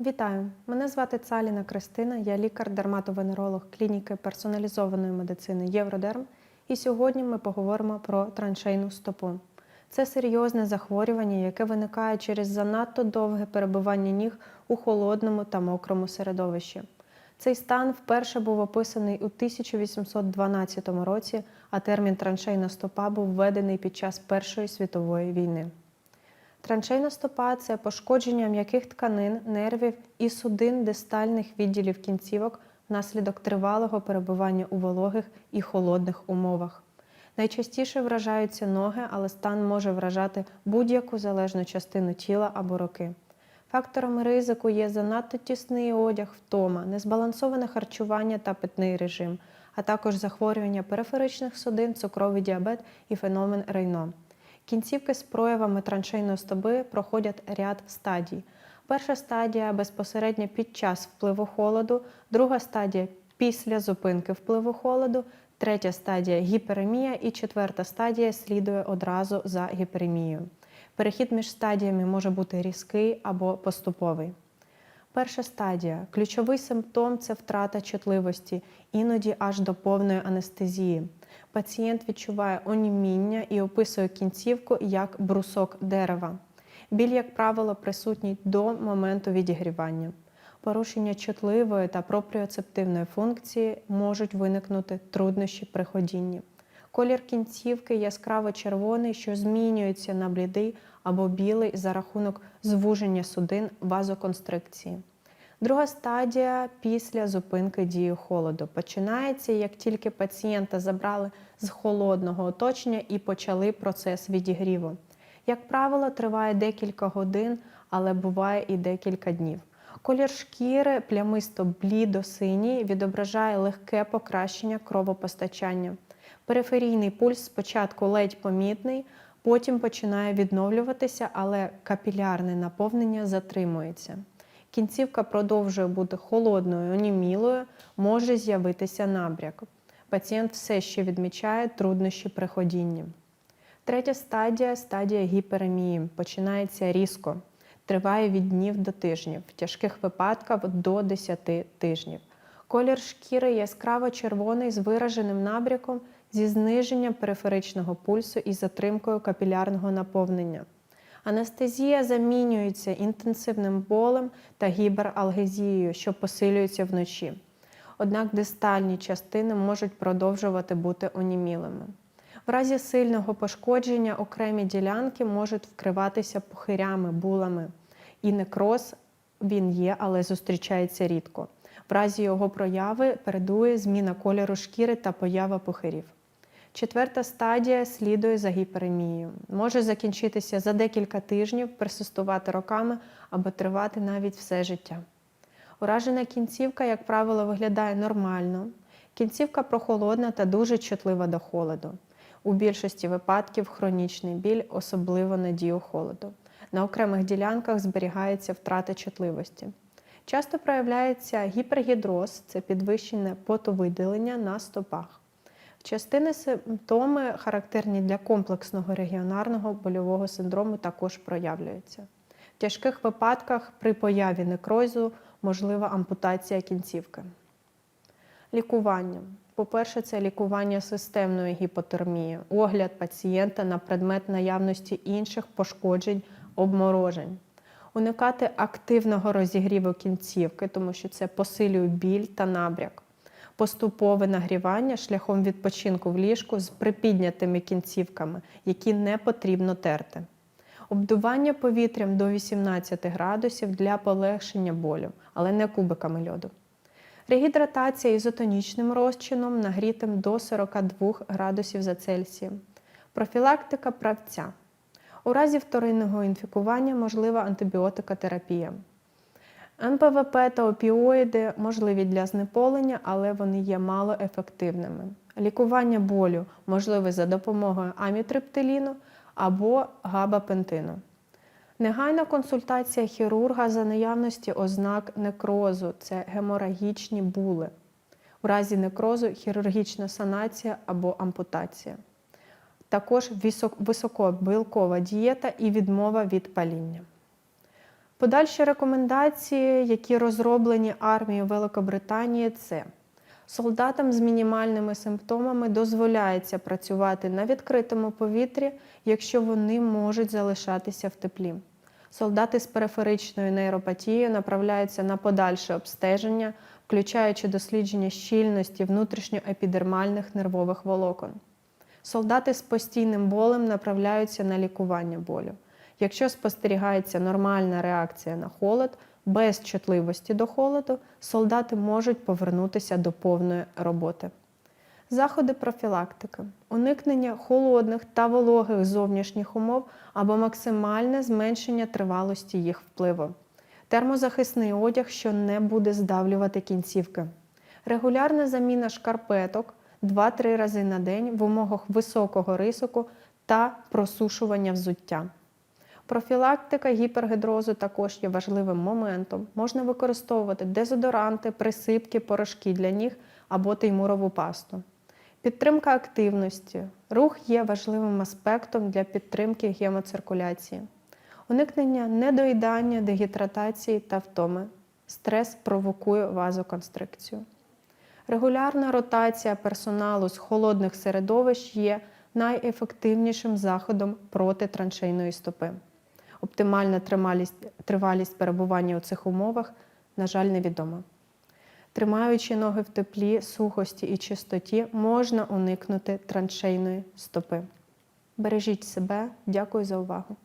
Вітаю! Мене звати Цаліна Кристина, я лікар-дерматовенеролог клініки персоналізованої медицини Євродерм. І сьогодні ми поговоримо про траншейну стопу. Це серйозне захворювання, яке виникає через занадто довге перебування ніг у холодному та мокрому середовищі. Цей стан вперше був описаний у 1812 році, а термін траншейна стопа був введений під час Першої світової війни. Траншейна стопа це пошкодження м'яких тканин, нервів і судин дистальних відділів кінцівок внаслідок тривалого перебування у вологих і холодних умовах. Найчастіше вражаються ноги, але стан може вражати будь-яку залежну частину тіла або руки. Факторами ризику є занадто тісний одяг, втома, незбалансоване харчування та питний режим, а також захворювання периферичних судин, цукровий діабет і феномен Рейно. Кінцівки з проявами траншейної стоби проходять ряд стадій. Перша стадія безпосередньо під час впливу холоду, друга стадія після зупинки впливу холоду, третя стадія гіперемія і четверта стадія слідує одразу за гіперемією. Перехід між стадіями може бути різкий або поступовий. Перша стадія. Ключовий симптом це втрата чутливості, іноді аж до повної анестезії. Пацієнт відчуває оніміння і описує кінцівку як брусок дерева. Біль, як правило, присутній до моменту відігрівання. Порушення чутливої та пропріоцептивної функції можуть виникнути труднощі при ходінні. Колір кінцівки яскраво червоний, що змінюється на блідий або білий за рахунок звуження судин вазоконстрикції. Друга стадія після зупинки дії холоду починається, як тільки пацієнта забрали з холодного оточення і почали процес відігріву. Як правило, триває декілька годин, але буває і декілька днів. Колір шкіри плямисто блідо-синій відображає легке покращення кровопостачання. Периферійний пульс спочатку ледь помітний, потім починає відновлюватися, але капілярне наповнення затримується. Кінцівка продовжує бути холодною, онімілою, може з'явитися набряк. Пацієнт все ще відмічає труднощі при ходінні. Третя стадія стадія гіперемії. Починається різко, триває від днів до тижнів, в тяжких випадках до 10 тижнів. Колір шкіри яскраво червоний з вираженим набряком зі зниженням периферичного пульсу і затримкою капілярного наповнення. Анестезія замінюється інтенсивним болем та гіпералгезією, що посилюється вночі. Однак дистальні частини можуть продовжувати бути онімілими. В разі сильного пошкодження окремі ділянки можуть вкриватися пухирями, булами. І некроз він є, але зустрічається рідко. В разі його прояви передує зміна кольору шкіри та поява пухирів. Четверта стадія слідує за гіперемією. Може закінчитися за декілька тижнів, персистувати роками або тривати навіть все життя. Уражена кінцівка, як правило, виглядає нормально. Кінцівка прохолодна та дуже чутлива до холоду. У більшості випадків хронічний біль, особливо на дію холоду. На окремих ділянках зберігається втрата чутливості. Часто проявляється гіпергідроз це підвищене потовиділення на стопах. Частини симптоми, характерні для комплексного регіонарного больового синдрому, також проявляються. В тяжких випадках при появі некрозу можлива ампутація кінцівки. Лікування. По-перше, це лікування системної гіпотермії, огляд пацієнта на предмет наявності інших пошкоджень, обморожень. Уникати активного розігріву кінцівки, тому що це посилює біль та набряк поступове нагрівання шляхом відпочинку в ліжку з припіднятими кінцівками, які не потрібно терти. Обдування повітрям до 18 градусів для полегшення болю, але не кубиками льоду. Регідратація ізотонічним розчином, нагрітим до 42 градусів за Цельсієм. Профілактика правця. У разі вторинного інфікування можлива антибіотикотерапія. НПВП та опіоїди можливі для знеполення, але вони є малоефективними. Лікування болю можливе за допомогою амітриптиліну або габапентину. Негайна консультація хірурга за наявності ознак некрозу це геморагічні були. У разі некрозу хірургічна санація або ампутація. Також високобілкова дієта і відмова від паління. Подальші рекомендації, які розроблені армією Великобританії, це солдатам з мінімальними симптомами дозволяється працювати на відкритому повітрі, якщо вони можуть залишатися в теплі. Солдати з периферичною нейропатією направляються на подальше обстеження, включаючи дослідження щільності внутрішньоепідермальних нервових волокон. Солдати з постійним болем направляються на лікування болю. Якщо спостерігається нормальна реакція на холод, без чутливості до холоду, солдати можуть повернутися до повної роботи. Заходи профілактики, уникнення холодних та вологих зовнішніх умов або максимальне зменшення тривалості їх впливу. Термозахисний одяг, що не буде здавлювати кінцівки. Регулярна заміна шкарпеток 2-3 рази на день в умовах високого риску та просушування взуття. Профілактика гіпергідрозу також є важливим моментом. Можна використовувати дезодоранти, присипки, порошки для ніг або теймурову пасту. Підтримка активності. Рух є важливим аспектом для підтримки гемоциркуляції. Уникнення недоїдання, дегідратації та втоми. Стрес провокує вазоконстрикцію. Регулярна ротація персоналу з холодних середовищ є найефективнішим заходом проти траншейної стопи. Оптимальна тривалість перебування у цих умовах, на жаль, невідома. Тримаючи ноги в теплі, сухості і чистоті, можна уникнути траншейної стопи. Бережіть себе, дякую за увагу.